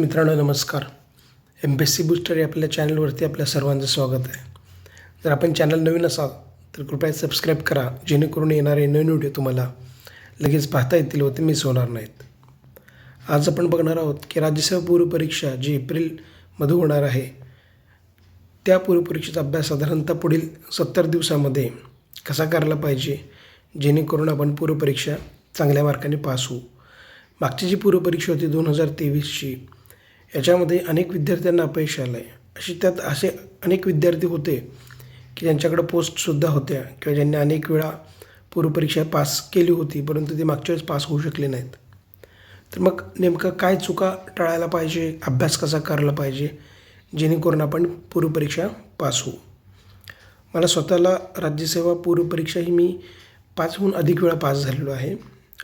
मित्रांनो नमस्कार. M P S C booster या आपल्या चॅनलवरती आपल्या सर्वांचं स्वागत आहे. जर आपण चॅनल नवीन असाल तर कृपया सबस्क्राईब करा जेणेकरून येणारे नवीन व्हिडिओ तुम्हाला लगेच पाहता येतील व ते मिस होणार नाहीत. आज आपण बघणार आहोत की राज्यसेवा पूर्वपरीक्षा जी एप्रिलमध्ये होणार आहे त्या पूर्वपरीक्षेचा अभ्यास साधारणतः पुढील सत्तर दिवसामध्ये कसा करायला पाहिजे जेणेकरून आपण पूर्वपरीक्षा चांगल्या मार्काने पास होऊ. मागची जी पूर्वपरीक्षा होती दोन हजार तेवीसची याच्यामध्ये अनेक विद्यार्थ्यांना अपयश आलं आहे अशी त्यात असे अनेक विद्यार्थी होते की ज्यांच्याकडं पोस्टसुद्धा होत्या किंवा ज्यांनी अनेक वेळा पूर्वपरीक्षा पास केली होती परंतु ते मागच्या वेळेस पास होऊ शकले नाहीत. तर मग नेमकं काय चुका टाळायला पाहिजे अभ्यास कसा करायला पाहिजे जेणेकरून आपण पूर्वपरीक्षा पास होऊ? मला स्वतःला राज्यसेवा पूर्वपरीक्षा ही मी पाचहून अधिक वेळा पास झालेलो आहे.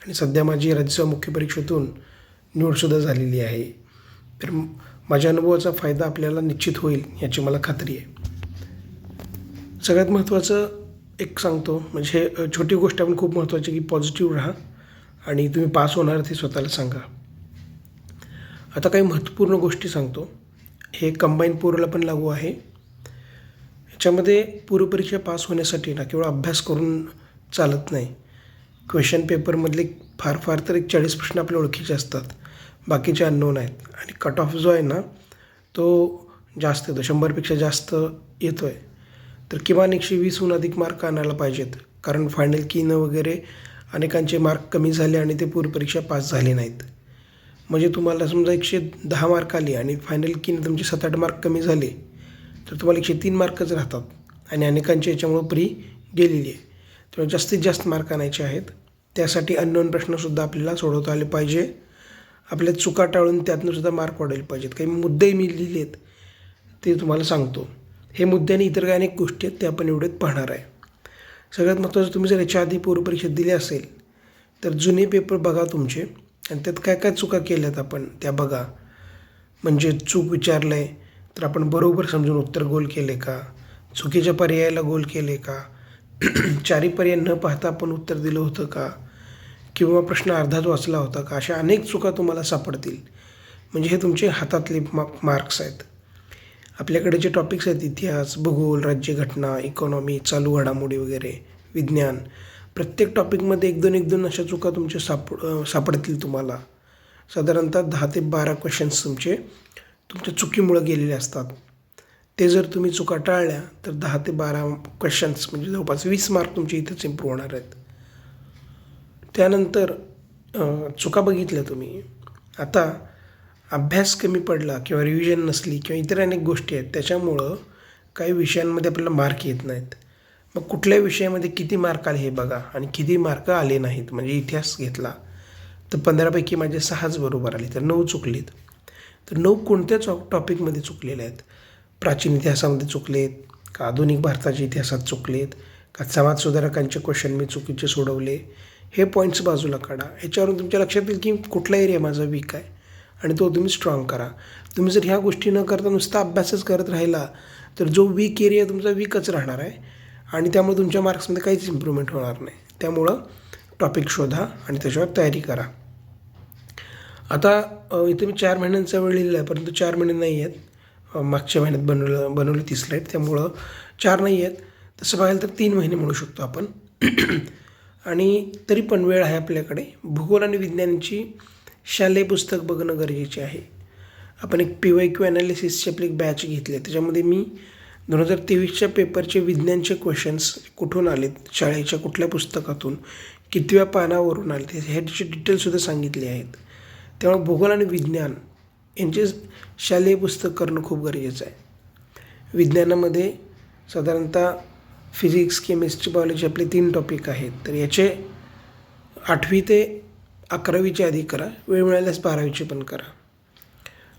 आणि सध्या माझी राज्यसेवा मुख्य परीक्षेतून निवडसुद्धा झालेली आहे. तर माझ्या अनुभवाचा फायदा आपल्याला निश्चित होईल याची मला खात्री आहे. सगळ्यात महत्त्वाचं एक सांगतो म्हणजे छोटी गोष्ट आपण खूप महत्त्वाची की पॉझिटिव्ह राहा आणि तुम्ही पास होणार ते स्वतःला सांगा. आता काही महत्त्वपूर्ण गोष्टी सांगतो. हे कंबाईन पोरला पण लागू आहे. याच्यामध्ये पूर्वपरीक्षा पास होण्यासाठी ना केवळ अभ्यास करून चालत नाही. क्वेश्चन पेपरमधले फार फार तर एक चाळीस प्रश्न आपल्या ओळखीचे असतात. बाकीचे अननोन आहेत. आणि कट ऑफ जो आहे ना तो जास्त येतो. शंभरपेक्षा जास्त येतो आहे तर किमान एकशे वीसहून अधिक मार्क आणायला पाहिजेत. कारण फायनल कीनं वगैरे अनेकांचे मार्क कमी झाले आणि ते पूर्वपरीक्षा पास झाले नाहीत. म्हणजे तुम्हाला समजा एकशे दहा मार्क आले आणि फायनल कीनं तुमचे सात आठ मार्क कमी झाले तर तुम्हाला एकशे तीन मार्कच राहतात. आणि अनेकांची याच्यामुळं प्री गेलेली आहे. त्यामुळे जास्तीत जास्त मार्क आणायचे आहेत. त्यासाठी अननोन प्रश्नसुद्धा आपल्याला सोडवता आले पाहिजे. आपल्या चुका टाळून त्यातनं सुद्धा मार्क वाढायला पाहिजेत. काही मुद्दे मी लिहिले आहेत ते तुम्हाला सांगतो. हे मुद्दे आणि इतर काही अनेक गोष्टी आहेत ते आपण एवढेच पाहणार आहे. सगळ्यात महत्त्वाचं तुम्ही जर याच्या आधी पूर्वपरीक्षा दिली असेल तर जुने पेपर बघा तुमचे आणि त्यात काय काय चुका केल्यात आपण त्या बघा. म्हणजे चूक विचारलं आहे तर आपण बरोबर समजून उत्तर गोल केले का? चुकीच्या पर्यायाला गोल केले का? चारी पर्याय न पाहता आपण उत्तर दिलं होतं का? किंवा प्रश्न अर्धात वाचला होता का अशा अनेक चुका तुम्हाला सापडतील. म्हणजे हे तुमचे हातातले मा मार्क्स आहेत. आपल्याकडे जे टॉपिक्स आहेत इतिहास भूगोल राज्यघटना इकॉनॉमी चालू घडामोडी वगैरे विज्ञान प्रत्येक टॉपिकमध्ये एक दोन एक दोन अशा चुका तुमच्या साप सापडतील तुम्हाला. साधारणतः दहा ते बारा क्वेश्चन्स तुमचे तुमच्या चुकीमुळं गेलेले असतात. ते जर तुम्ही चुका टाळल्या तर दहा ते बारा क्वेश्चन्स म्हणजे जवळपास वीस मार्क तुमचे इथंच इम्प्रूव्ह होणार आहेत. त्यानंतर चुका बघितल्या तुम्ही. आता अभ्यास कमी पडला किंवा रिव्हिजन नसली किंवा इतर अनेक गोष्टी आहेत त्याच्यामुळं काही विषयांमध्ये आपल्याला मार्क येत नाहीत. मग कुठल्या विषयामध्ये किती मार्क आले हे बघा आणि किती मार्क आले नाहीत म्हणजे इतिहास घेतला तर पंधरापैकी माझे सहाच बरोबर आले तर नऊ चुकलेत. तर नऊ कोणत्या चॉ टॉपिकमध्ये चुकलेले आहेत? प्राचीन इतिहासामध्ये चुकलेत का आधुनिक भारताच्या इतिहासात चुकलेत का समाज सुधारकांचे क्वेश्चन मी चुकीचे सोडवले हे पॉईंट्स बाजूला काढा. याच्यावरून तुमच्या लक्षात येईल की कुठला एरिया माझा वीक आहे आणि तो तुम्ही स्ट्रॉंग करा. तुम्ही जर ह्या गोष्टी न करता नुसता अभ्यासच करत राहिला तर जो वीक एरिया तुमचा वीकच राहणार आहे आणि त्यामुळे तुमच्या मार्क्समध्ये काहीच इम्प्रूव्हमेंट होणार नाही. त्यामुळं टॉपिक शोधा आणि त्याच्यावर तयारी करा. आता इथे मी चार महिन्यांचा वेळ लिहिलेला आहे परंतु चार महिने नाही आहेत. मागच्या महिन्यात बनवलं बनवली ती स्लाईड त्यामुळं चार नाही आहेत. तसं बघायला तर तीन महिने म्हणू शकतो आपण. आणि तरी पण वेळ आहे आपल्याकडे. भूगोल आणि विज्ञानची शालेय पुस्तक बघणं गरजेचे आहे. आपण एक पी वाय क्यू ॲनालिसिसची आपली एक बॅच घेतली आहे. त्याच्यामध्ये मी दोन हजार तेवीसच्या पेपरचे विज्ञानचे क्वेश्चन्स कुठून आलेत शाळेच्या कुठल्या पुस्तकातून कितव्या पानावरून आले ह्याची ह्याचे डिटेल्ससुद्धा सांगितले आहेत. त्यामुळे भूगोल आणि विज्ञान यांचे शालेय पुस्तक करणं खूप गरजेचं आहे. विज्ञानामध्ये साधारणतः फिजिक्स केमिस्ट्री बायोलॉजी आपले तीन टॉपिक आहेत. तर याचे आठवी ते अकरावीचे आधी करा. वेळ मिळाल्यास बारावीचे पण करा.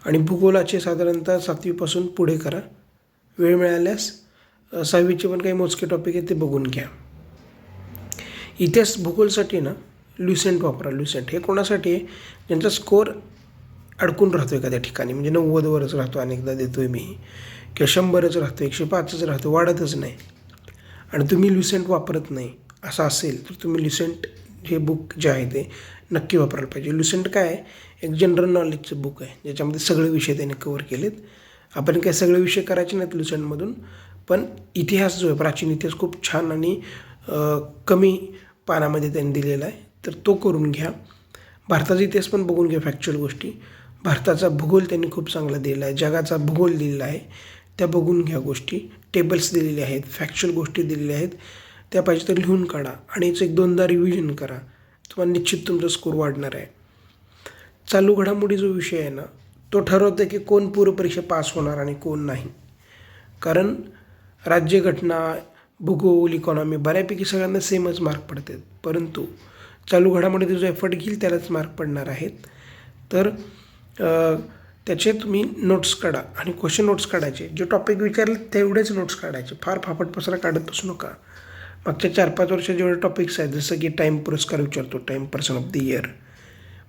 आणि भूगोलाचे साधारणतः सातवीपासून पुढे करा. वेळ मिळाल्यास सहावीचे पण काही मोजके टॉपिक आहेत ते बघून घ्या. इतिहास भूगोलसाठी ना ल्युसेंट वापरा. ल्युसेंट हे कोणासाठी आहे? ज्यांचा स्कोअर अडकून राहतो एखाद्या ठिकाणी. म्हणजे नव्वदवरच राहतो अनेकदा देतो आहे मी. किंवा शंभरच राहतो एकशे पाचच राहतो वाढतच नाही. आणि तुम्ही ल्युसेंट वापरत नाही असं असेल तर तुम्ही ल्युसेंट हे बुक जे आहे ते नक्की वापरायला पाहिजे. लुसेंट काय आहे? एक जनरल नॉलेजचं बुक आहे ज्याच्यामध्ये सगळे विषय त्याने कवर केलेत. आपण काय सगळे विषय करायचे नाहीत लुसेंटमधून पण इतिहास जो आहे प्राचीन इतिहास खूप छान आणि कमी पानामध्ये त्यांनी दिलेला आहे. तर तो करून घ्या. भारताचा इतिहास पण बघून घ्या फॅक्च्युअल गोष्टी. भारताचा भूगोल त्यांनी खूप चांगला दिलेला आहे. जगाचा भूगोल दिलेला आहे. त्या बघून घ्या गोष्टी. टेबल्स दिलेले आहेत फॅक्च्युअल गोष्टी दिलेल्या आहेत. त्या पाहिजे तर लिहून काढा आणि एक दोनदा रिव्हिजन करा. तुम्हाला निश्चित तुमचा स्कोर वाढणार आहे. चालू घडामोडी जो विषय आहे ना तो ठरवतो की कोण पूर्वपरीक्षा पास होणार आणि कोण नाही. कारण राज्यघटना भूगोल इकॉनॉमी बऱ्यापैकी सगळ्यांना सेमच मार्क पडतात. परंतु चालू घडामोडीत जो एफर्ट घेईल त्यालाच मार्क पडणार आहेत. तर त्याचे तुम्ही नोट्स काढा आणि क्वेश्चन नोट्स काढायचे. जे टॉपिक विचारले तेवढेच नोट्स काढायचे. फार फाफट पसरा काढत बसू नका. मागच्या चार पाच वर्षात जेवढे टॉपिक्स आहेत जसं की टाईम पुरस्कार विचारतो time person of the year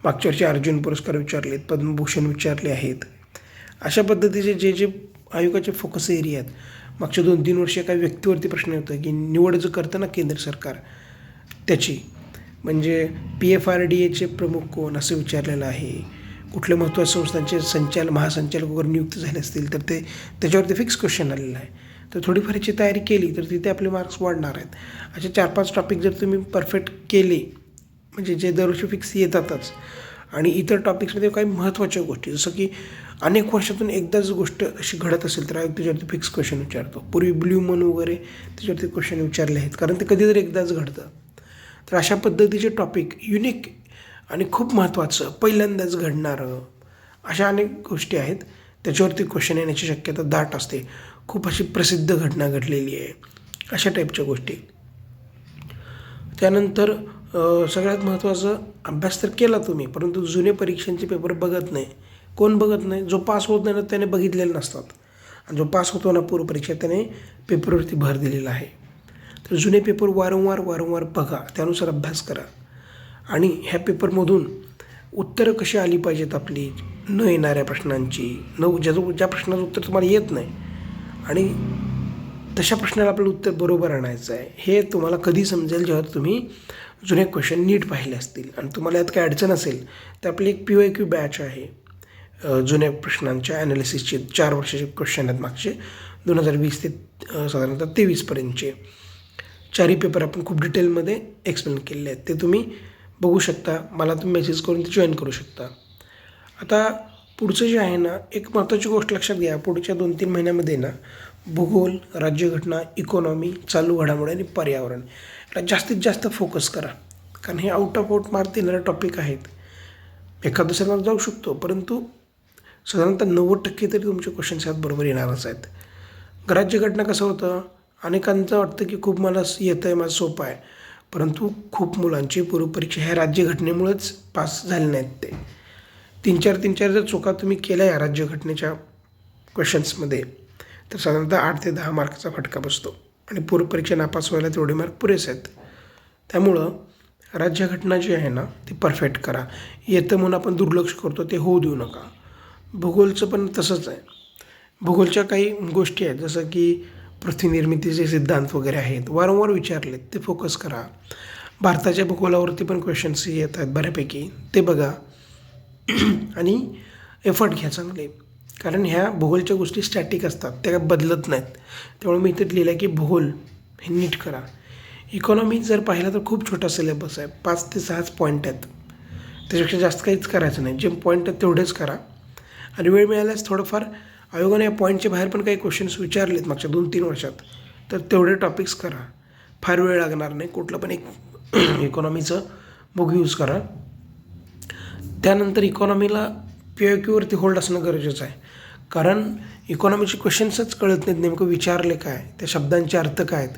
मागच्या वर्षी अर्जुन पुरस्कार विचारलेत पद्मभूषण विचारले आहेत. अशा पद्धतीचे जे जे आयोगाचे फोकस एरिया आहेत. मागच्या दोन तीन वर्षे काही व्यक्तीवरती प्रश्न होता की निवड जो करतं ना केंद्र सरकार त्याची म्हणजे पी एफ आर डी एचे प्रमुख कोण असं विचारलेलं आहे? कुठल्या महत्त्वाच्या संस्थांचे संचालक महासंचालक वगैरे नियुक्त झाले असतील तर ते त्याच्यावरती फिक्स क्वेश्चन आलेलं आहे. तर थोडीफार याची तयारी केली तर तिथे आपले मार्क्स वाढणार आहेत. असे चार पाच टॉपिक जर तुम्ही परफेक्ट केले म्हणजे जे दरवर्षी फिक्स येतातच आणि इतर टॉपिक्समध्ये काही महत्त्वाच्या गोष्टी जसं की अनेक वर्षातून एकदाच गोष्ट अशी घडत असेल तर आयोग त्याच्यावरती फिक्स क्वेश्चन विचारतो. पूर्वी ब्ल्यू मन वगैरे त्याच्यावरती क्वेश्चन विचारले आहेत कारण ते कधीतरी एकदाच घडतं. तर अशा पद्धतीचे टॉपिक युनिक आणि खूप महत्त्वाचं पहिल्यांदाच घडणारं अशा अनेक गोष्टी आहेत. त्याच्यावरती क्वेश्चन येण्याची शक्यता दाट असते. खूप अशी प्रसिद्ध घटना घडलेली आहे. अशा टाईपच्या गोष्टी. त्यानंतर सगळ्यात महत्त्वाचं अभ्यास तर केला तुम्ही परंतु जुने परीक्षांचे पेपर बघत नाही. कोण बघत नाही? जो पास होत नाही ना त्याने बघितलेले नसतात. आणि जो पास होतो ना पूर्व परीक्षा त्याने पेपरवरती भर दिलेला आहे. तर जुने पेपर वारंवार वारंवार बघा. त्यानुसार अभ्यास करा. आणि ह्या पेपरमधून उत्तरं कशी आली पाहिजेत आपली? न येणाऱ्या प्रश्नांची. न ज्या ज्या प्रश्नाचं उत्तर तुम्हाला येत नाही. आणि तशा प्रश्नाला आपलं उत्तर बरोबर आणायचं आहे. हे तुम्हाला कधी समजेल जेव्हा तुम्ही जुने क्वेश्चन नीट पाहिले असतील. आणि तुम्हाला यात काही अडचण असेल तर आपली एक पी ओ क्यू बॅच आहे. जुन्या प्रश्नांच्या ॲनालिसिसचे चार वर्षाचे क्वेश्चन आहेत मागचे. दोन हजार वीस ते साधारणतः तेवीसपर्यंतचे चारही पेपर आपण खूप डिटेलमध्ये एक्सप्लेन केलेले आहेत. ते तुम्ही बघू शकता. मला तुम्ही मेसेज करून ते जॉईन करू शकता. आता पुढचं जे आहे ना एक महत्त्वाची गोष्ट लक्षात घ्या. पुढच्या दोन तीन महिन्यामध्ये ना भूगोल राज्यघटना इकॉनॉमी चालू घडामोडी आणि पर्यावरण याला जास्तीत जास्त फोकस करा. कारण हे आउट ऑफ आउट मार्क देणारे टॉपिक आहेत. एका दुसऱ्याला जाऊ शकतो परंतु साधारणतः नव्वद टक्के तरी तुमचे क्वेश्चन्स यात बरोबर येणारच आहेत. राज्यघटना कसं होतं? अनेकांचं वाटतं की खूप मला येतं आहे माझं सोपं आहे. परंतु खूप मुलांची पूर्वपरीक्षा ह्या राज्यघटनेमुळेच पास झाले नाहीत ते. तीन चार तीन चार जर चुका तुम्ही केल्या या राज्यघटनेच्या क्वेश्चन्समध्ये तर साधारणतः आठ ते दहा मार्कचा फटका बसतो. आणि पूर्वपरीक्षा नापास व्हायला तेवढे मार्क पुरेसे आहेत. त्यामुळं राज्यघटना जी आहे ना ती परफेक्ट करा. येतं म्हणून आपण दुर्लक्ष करतो ते होऊ देऊ नका. भूगोलचं पण तसंच आहे. भूगोलच्या काही गोष्टी आहेत जसं की पृथ्वी निर्मितीचे सिद्धांत वगैरे आहेत वारंवार विचारलेत ते फोकस करा. भारताच्या भूगोलावरती पण क्वेश्चन्स येत आहेत बऱ्यापैकी. ते बघा. आणि एफर्ट घ्या चांगले. कारण ह्या भूगोलच्या गोष्टी स्टॅटिक असतात त्या बदलत नाहीत. त्यामुळे मी इथे लिहिलं आहे की भूगोल हे नीट करा. इकॉनॉमी जर पाहिलं तर खूप छोटा सिलेबस आहे. पाच ते सहाच पॉईंट आहेत. त्याच्यापेक्षा जास्त काहीच करायचं नाही. जे पॉईंट आहेत तेवढेच करा. आणि वेळ मिळाल्यास थोडंफार आयोगाने या पॉईंटच्या बाहेर पण काही क्वेश्चन्स विचारलेत मागच्या दोन तीन वर्षात. तर तेवढे टॉपिक्स करा. फार वेळ लागणार नाही. कुठलं पण एक इकॉनॉमीचं बुक यूज करा. त्यानंतर इकॉनॉमीला पी आय क्यूवरती होल्ड असणं गरजेचं आहे. कारण इकॉनॉमीचे क्वेश्चन्सच कळत नाहीत. नेमकं विचारले काय? त्या शब्दांचे अर्थ काय आहेत?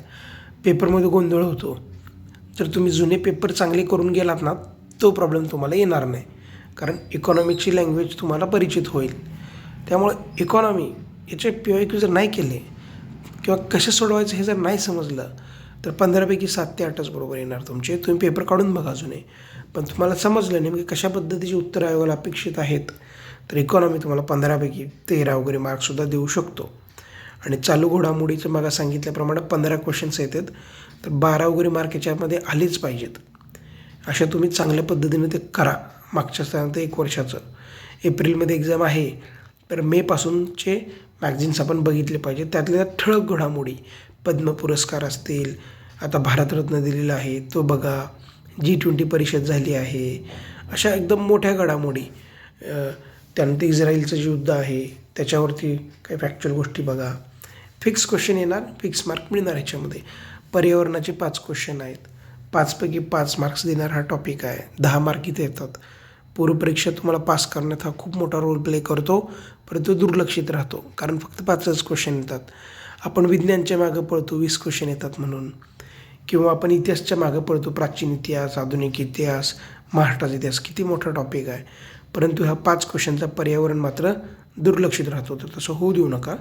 पेपरमध्ये गोंधळ होतो. जर तुम्ही जुने पेपर चांगले करून गेलात ना तो प्रॉब्लेम तुम्हाला येणार नाही. कारण इकॉनॉमीची लँग्वेज तुम्हाला परिचित होईल. त्यामुळं इकॉनॉमी याचे पी आय क्यू जर नाही केले किंवा कसे सोडवायचं हे जर नाही समजलं तर पंधरापैकी सात ते आठच बरोबर येणार तुमचे. तुम्ही पेपर काढून बघा अजूनही. पण तुम्हाला समजलं नेमके कशा पद्धतीची उत्तर आयोगाला अपेक्षित आहेत तर इकॉनॉमी तुम्हाला पंधरापैकी तेरा वगैरे मार्क्ससुद्धा देऊ शकतो. आणि चालू घोडामोडीचं मग सांगितल्याप्रमाणे पंधरा क्वेश्चन्स येतात तर बारा वगैरे मार्क याच्यामध्ये आलेच पाहिजेत. अशा तुम्ही चांगल्या पद्धतीने ते करा. मागच्या साधारणतः एक वर्षाचं. एप्रिलमध्ये एक्झाम आहे. तर मेपासूनचे मॅगझिन्स आपण बघितले पाहिजे. त्यातल्या त्यात ठळक घडामोडी पद्म पुरस्कार असतील आता भारतरत्न दिलेला आहे तो बघा जी ट्वेंटी परिषद झाली आहे अशा एकदम मोठ्या घडामोडी. त्यानंतर इस्रायलचं जे युद्ध आहे त्याच्यावरती काही फॅक्च्युअल गोष्टी बघा. फिक्स क्वेश्चन येणार फिक्स मार्क मिळणार ह्याच्यामध्ये पर्यावरणाचे पाच क्वेश्चन आहेत. पाचपैकी पाच मार्क्स देणार हा टॉपिक आहे. दहा मार्क इथे येतात. पूर्वपरीक्षा तुम्हाला पास करण्यात हा खूप मोठा रोल प्ले करतो परंतु दुर्लक्षित राहतो कारण फक्त पाचच क्वेश्चन येतात. आपण विज्ञानच्या मागं पळतो वीस क्वेश्चन येतात म्हणून. किंवा आपण इतिहासच्या मागं पळतो प्राचीन इतिहास आधुनिक इतिहास महाराष्ट्राचा इतिहास किती मोठा टॉपिक आहे. परंतु ह्या पाच क्वेश्चनचा पर्यावरण मात्र दुर्लक्षित राहतो तर तसं होऊ देऊ नका.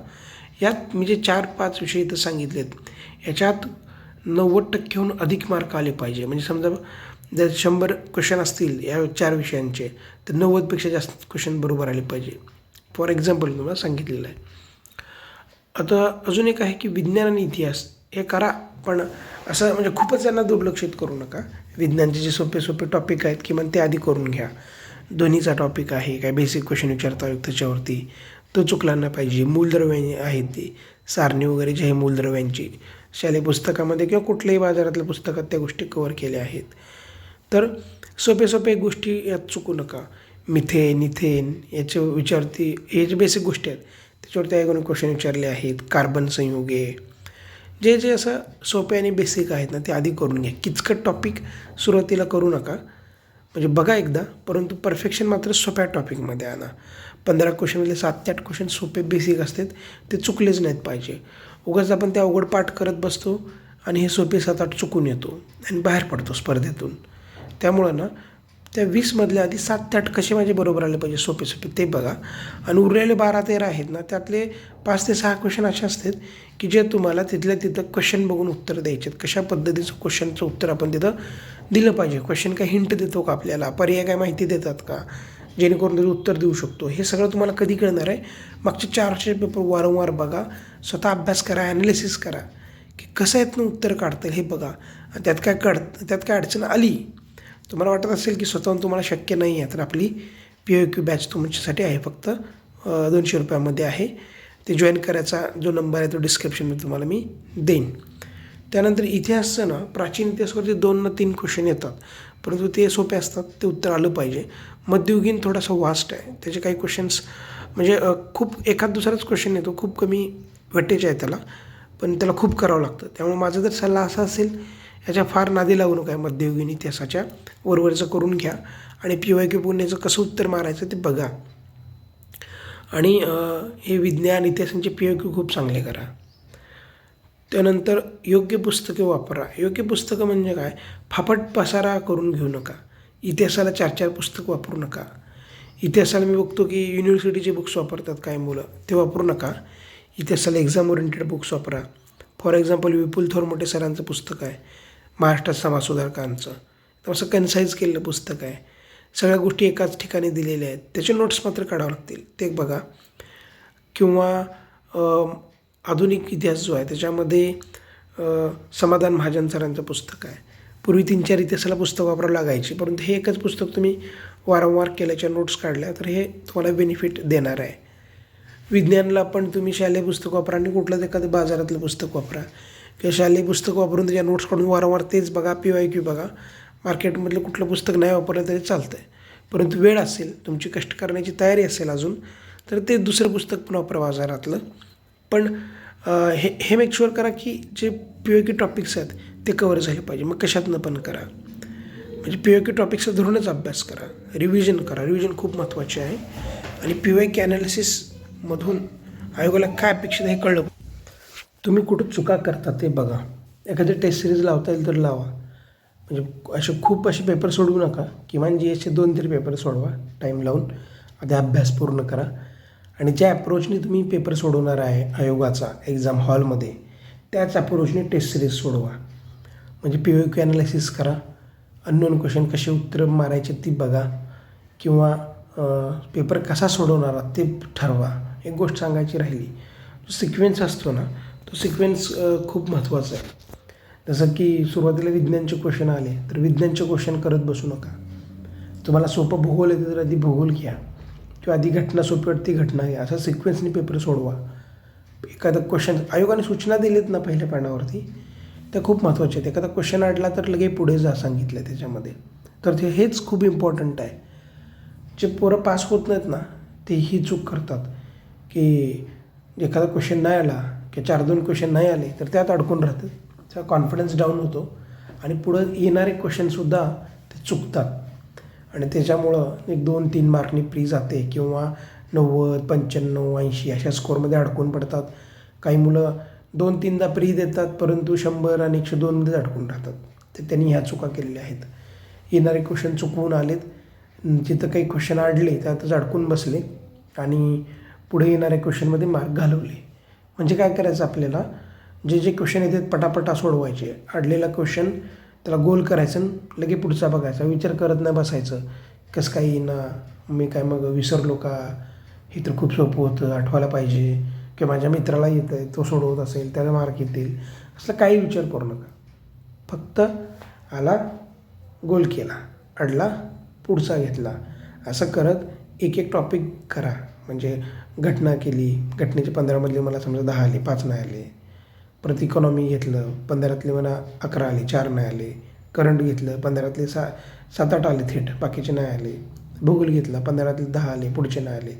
यात मी जे चार पाच विषय इथं सांगितलेत याच्यात नव्वद टक्क्याहून अधिक मार्क आले पाहिजे. म्हणजे समजा जर शंभर क्वेश्चन असतील या चार विषयांचे तर नव्वदपेक्षा जास्त क्वेश्चन बरोबर आले पाहिजे. फॉर एक्झाम्पल तुम्हाला सांगितलेलं आहे. आता अजून एक आहे की विज्ञान आणि इतिहास हे करा पण असं म्हणजे खूपच त्यांना दुर्लक्षित करू नका. विज्ञानचे जे सोपे सोपे टॉपिक आहेत किमान ते आधी करून घ्या. दोन्हीचा टॉपिक आहे काय बेसिक क्वेश्चन विचारता येईल त्याच्यावरती. तो चुकला नाही पाहिजे मूलद्रव्य आहेत ती. सारणी वगैरे जे आहे मूलद्रव्यांची शालेय पुस्तकामध्ये किंवा कुठल्याही बाजारातल्या पुस्तकात त्या गोष्टी कवर केल्या आहेत. तर सोपे सोपे गोष्टी यात चुकू नका. मिथेन इथेन याच्या विचारती हे जे बेसिक गोष्टी आहेत त्याच्यावरती ऐकून क्वेश्चन विचारले आहेत. कार्बन संयुगे. जे जे असं सोपे आणि बेसिक आहेत ना ते आधी करून घ्या. किचकट टॉपिक सुरुवातीला करू नका. म्हणजे बघा एकदा परंतु परफेक्शन मात्र सोप्या टॉपिकमध्ये आणा. पंधरा क्वेश्चनमधले सात ते आठ क्वेश्चन सोपे बेसिक असतात ते चुकलेच नाहीत पाहिजे. उगाच आपण ते अवघड पाठ करत बसतो आणि हे सोपे सात आठ चुकून येतो आणि बाहेर पडतो स्पर्धेतून. त्यामुळं ना त्या वीसमधले आधी सात ते आठ कसे माझे बरोबर आले पाहिजे सोपे सोपे ते बघा. आणि उरलेले बारा तेरा आहेत ना त्यातले पाच ते सहा क्वेश्चन असे असतात की जे तुम्हाला तिथल्या तिथं क्वेश्चन बघून उत्तर द्यायचे आहेत. कशा पद्धतीचं क्वेश्चनचं उत्तर आपण तिथं दिलं पाहिजे? क्वेश्चन काय हिंट देतो का आपल्याला? पर्याय काय माहिती देतात का? जेणेकरून तुम्ही उत्तर देऊ शकतो. हे सगळं तुम्हाला कधी कळणार आहे? मागचे चारशे पेपर वारंवार बघा. स्वतः अभ्यास करा ॲनालिसिस करा. की कसं यातनं उत्तर काढता येईल हे बघा. त्यात काय कळ त्यात काय अडचण आली तुम्हाला वाटत असेल की स्वतःहून तुम्हाला शक्य नाही आहे तर आपली पी ओ क्यू बॅच तुमच्यासाठी आहे फक्त दोनशे रुपयामध्ये आहे. ते जॉईन करायचा जो नंबर आहे तो डिस्क्रिप्शनमध्ये तुम्हाला मी देईन. त्यानंतर इतिहासचं ना प्राचीन इतिहासावरती दोन ना तीन क्वेश्चन येतात. परंतु ते सोपे असतात ते उत्तर आलं पाहिजे. मध्ययुगीन थोडासा वास्ट आहे. त्याचे काही क्वेश्चन्स म्हणजे खूप एखाद दुसराच क्वेश्चन येतो खूप कमी वेटेज आहे त्याला पण त्याला खूप करावं लागतं. त्यामुळे माझा जर सल्ला असा असेल याच्या फार नादी लागू नका मध्ययुगीन इतिहासाच्या. वरवरचं करून घ्या. आणि पी वाय क्यू पुण्याचं कसं उत्तर मारायचं ते बघा. आणि हे विज्ञान इतिहासांचे पी वाय क्यू खूप चांगले करा. त्यानंतर योग्य पुस्तके वापरा. योग्य पुस्तकं म्हणजे काय? फापट पसारा करून घेऊ नका. इतिहासाला चार चार पुस्तकं वापरू नका. इतिहासाला मी बघतो की युनिव्हर्सिटीचे बुक्स वापरतात काय मुलं. ते वापरू नका. इतिहासाला एक्झाम ओरिएंटेड बुक्स वापरा. फॉर एक्झाम्पल विपुल थोरमोठे सरांचं पुस्तक आहे. महाराष्ट्रात समाजसुधारकांचं. तर असं कन्साईज केलेलं पुस्तक आहे. सगळ्या गोष्टी एकाच ठिकाणी दिलेल्या आहेत. त्याचे नोट्स मात्र काढावं लागतील. ते एक बघा. किंवा आधुनिक इतिहास जो आहे त्याच्यामध्ये समाधान महाजन सरांचं पुस्तक आहे. पूर्वी तीन चार इतिहासाला पुस्तक वापरावं लागायची परंतु हे एकच पुस्तक तुम्ही वारंवार केल्याच्या नोट्स काढल्या तर हे तुम्हाला बेनिफिट देणार आहे. विज्ञानला पण तुम्ही शालेय पुस्तक वापरा आणि कुठलंच एखादं बाजारातलं पुस्तक वापरा. किंवा शालेय पुस्तक वापरून त्याच्या नोट्स काढून वारंवार तेच बघा पी वाय क्यू बघा. मार्केटमधलं कुठलं पुस्तक नाही वापरलं तरी चालतं आहे परंतु वेळ असेल तुमची कष्ट करण्याची तयारी असेल अजून तर ते दुसरं पुस्तक पण वापरा बाजारातलं. पण हे हे मेक शुअर करा की J P Y Q topics आहेत ते कवर झाले पाहिजे. मग कशातनं पण करा. म्हणजे पी वाय क्यू टॉपिक्सचा धरूनच अभ्यास करा. रिव्हिजन करा. रिव्हिजन खूप महत्त्वाचे आहे. आणि पी वाय क्यू ॲनालिसिसमधून आयोगाला काय अपेक्षित आहे हे कळलं. तुम्ही कुठं चुका करता ते बघा. एखादी टेस्ट सिरीज लावता येईल तर लावा. म्हणजे असे खूप असे पेपर सोडवू नका किमान जी एसचे दोन तरी पेपर सोडवा टाईम लावून. आधी अभ्यास पूर्ण करा. आणि ज्या अप्रोचने तुम्ही पेपर सोडवणार आहे आयोगाचा एक्झाम हॉलमध्ये त्याच अप्रोचने टेस्ट सिरीज सोडवा. म्हणजे पी क्यू ॲनालिसिस करा. अननोन क्वेश्चन कसे उत्तर मारायचे ती बघा. किंवा पेपर कसा सोडवणार ते ठरवा. एक गोष्ट सांगायची राहिली जो सिक्वेन्स असतो ना तो सिक्वेन्स खूप महत्त्वाचा आहे. जसं की सुरुवातीला विज्ञानचे क्वेश्चन आले तर विज्ञानचे क्वेश्चन करत बसू नका. तुम्हाला सोपं भूगोल येतं तर आधी भूगोल घ्या. किंवा आधी घटना सोपी वाटते घटना घ्या. असं सिक्वेन्सनी पेपर सोडवा. एखादा क्वेश्चन आयोगाने सूचना दिलीत ना पहिल्या पानावरती त्या खूप महत्त्वाच्या आहेत. एखादा क्वेश्चन अडला तर लगे पुढे जा सांगितलं आहे त्याच्यामध्ये. तर ते हेच खूप इम्पॉर्टंट आहे. जे पोरं पास होत नाहीत ना ते ही चूक करतात. की एखादा क्वेश्चन नाही आला किंवा चार दोन क्वेश्चन नाही आले तर त्यात अडकून राहतं. त्याचा कॉन्फिडन्स डाऊन होतो. आणि पुढं येणारे क्वेश्चनसुद्धा ते चुकतात. आणि त्याच्यामुळं एक दोन तीन मार्कनी प्री जाते किंवा नव्वद पंच्याण्णव ऐंशी अशा स्कोअरमध्ये अडकून पडतात. काही मुलं दोन तीनदा प्री देतात परंतु शंभर आणि एकशे दोनमध्येच अडकून राहतात. तर त्यांनी ह्या चुका केलेल्या आहेत. येणारे क्वेश्चन चुकवून आलेत. जिथं काही क्वेश्चन अडले त्यातच अडकून बसले. आणि पुढे येणाऱ्या क्वेश्चनमध्ये मार्क घालवले. म्हणजे काय करायचं आपल्याला? जे जे क्वेश्चन येतात पटापटा सोडवायचे. अडलेला क्वेश्चन त्याला गोल करायचं आणि लगे पुढचा बघायचा. विचार करत नाही बसायचं. कसं काय येईना? मी काय मग विसरलो का? हे तर खूप सोपं होतं. आठवायला पाहिजे. किंवा माझ्या मित्राला येतं आहे तो सोडवत असेल त्याला मार्क येतील. असं काही विचार करू नका. फक्त आला गोल केला. अडला पुढचा घेतला. असं करत एक एक टॉपिक करा. म्हणजे घटना केली. घटनेचे पंधरामधले मला समजा दहा आले पाच नाही आले. परत इकॉनॉमी घेतलं पंधरातले मला अकरा आले चार नाही आले. करंट घेतलं पंधरातले सा सात आठ आले थेट बाकीचे नाही आले. भूगोल घेतला पंधरातले दहा आले पुढचे नाही आले.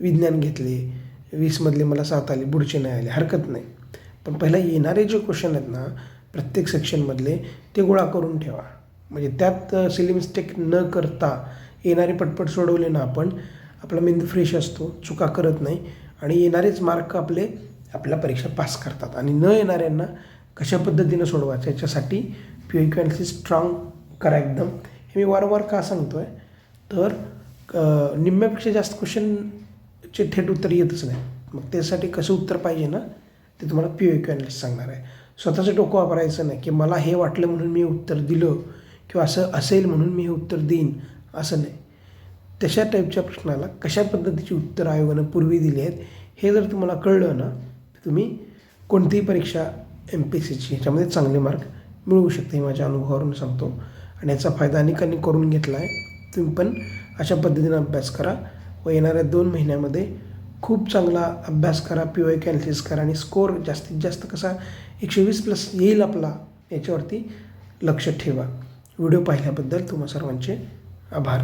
विज्ञान घेतले वीसमधले मला सात आले पुढचे नाही आले हरकत नाही. पण पहिला येणारे जे क्वेश्चन आहेत ना प्रत्येक सेक्शनमधले ते गोळा करून ठेवा. म्हणजे त्यात uh, सिली मिस्टेक न करता येणारे पटपट सोडवले ना आपण आपला मेंदू फ्रेश असतो चुका करत नाही आणि येणारेच मार्क आपले आपल्या परीक्षा पास करतात. आणि न येणाऱ्यांना कशा पद्धतीनं सोडवायचं याच्यासाठी पी यू स्ट्रॉंग करा एकदम. हे मी वारंवार का सांगतो आहे तर निम्म्यापेक्षा जास्त क्वेश्चनचे थेट उत्तर येतच नाही. मग त्यासाठी कसं उत्तर पाहिजे ना ते तुम्हाला पी यू सांगणार आहे. स्वतःचं डोकं वापरायचं नाही की मला हे वाटलं म्हणून मी उत्तर दिलं किंवा असं असेल म्हणून मी हे उत्तर देईन असं नाही. तशा टाईपच्या प्रश्नाला कशा पद्धतीची उत्तर आयोगानं पूर्वी दिली आहेत हे जर तुम्हाला कळलं ना तर तुम्ही कोणतीही परीक्षा एम पी एस सीची ह्याच्यामध्ये चांगले मार्क मिळवू शकते हे माझ्या अनुभवावरून सांगतो. आणि याचा फायदा अनेकांनी करून घेतला आहे. तुम्ही पण अशा पद्धतीनं अभ्यास करा व येणाऱ्या दोन महिन्यामध्ये खूप चांगला अभ्यास करा पी वाय कॅन्सिस करा आणि स्कोअर जास्तीत जास्त कसा एकशे वीस प्लस येईल आपला याच्यावरती लक्ष ठेवा. व्हिडिओ पाहिल्याबद्दल तुम्हा सर्वांचे आभार.